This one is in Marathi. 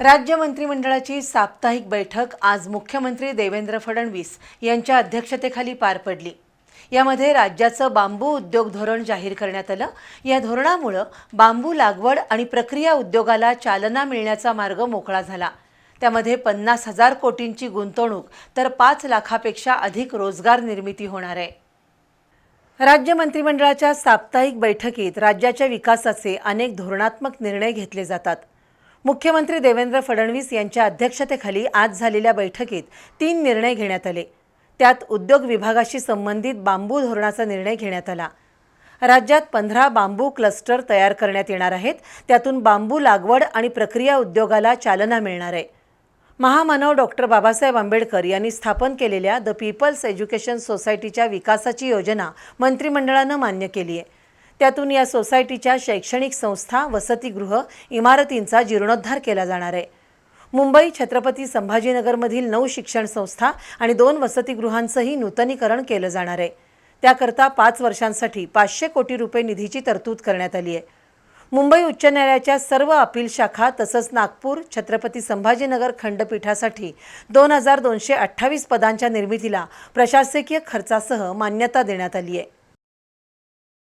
राज्य मंत्रिमंडळाची साप्ताहिक बैठक आज मुख्यमंत्री देवेंद्र फडणवीस यांच्या अध्यक्षतेखाली पार पडली. यामध्ये राज्याचं बांबू उद्योग धोरण जाहीर करण्यात आलं. या धोरणामुळं बांबू लागवड आणि प्रक्रिया उद्योगाला चालना मिळण्याचा मार्ग मोकळा झाला. त्यामध्ये पन्नास हजार कोटींची गुंतवणूक तर पाच लाखापेक्षा अधिक रोजगार निर्मिती होणार आहे. राज्य मंत्रिमंडळाच्या साप्ताहिक बैठकीत राज्याच्या विकासाचे अनेक धोरणात्मक निर्णय घेतले जातात. मुख्यमंत्री देवेंद्र फडणवीस यांच्या अध्यक्षतेखाली आज झालेल्या बैठकीत तीन निर्णय घेण्यात आले. त्यात उद्योग विभागाशी संबंधित बांबू धोरणाचा निर्णय घेण्यात आला. राज्यात पंधरा बांबू क्लस्टर तयार करण्यात येणार आहेत. त्यातून बांबू लागवड आणि प्रक्रिया उद्योगाला चालना मिळणार आहे. महामानव डॉक्टर बाबासाहेब आंबेडकर यांनी स्थापन केलेल्या द पीपल्स एज्युकेशन सोसायटीच्या विकासाची योजना मंत्रिमंडळानं मान्य केली आहे. त्यातून या सोसायटीच्या शैक्षणिक संस्था वसतिगृह इमारतींचा जीर्णोद्धार केला जाणार आहे. मुंबई छत्रपती संभाजीनगरमधील नऊ शिक्षण संस्था आणि दोन वसतिगृहांचंही नूतनीकरण केलं जाणार आहे. त्याकरता पाच वर्षांसाठी पाचशे कोटी रुपये निधीची तरतूद करण्यात आली आहे. मुंबई उच्च न्यायालयाच्या सर्व अपील शाखा तसंच नागपूर छत्रपती संभाजीनगर खंडपीठासाठी दोन हजार दोनशे अठ्ठावीस पदांच्या निर्मितीला प्रशासकीय खर्चासह मान्यता देण्यात आली आहे.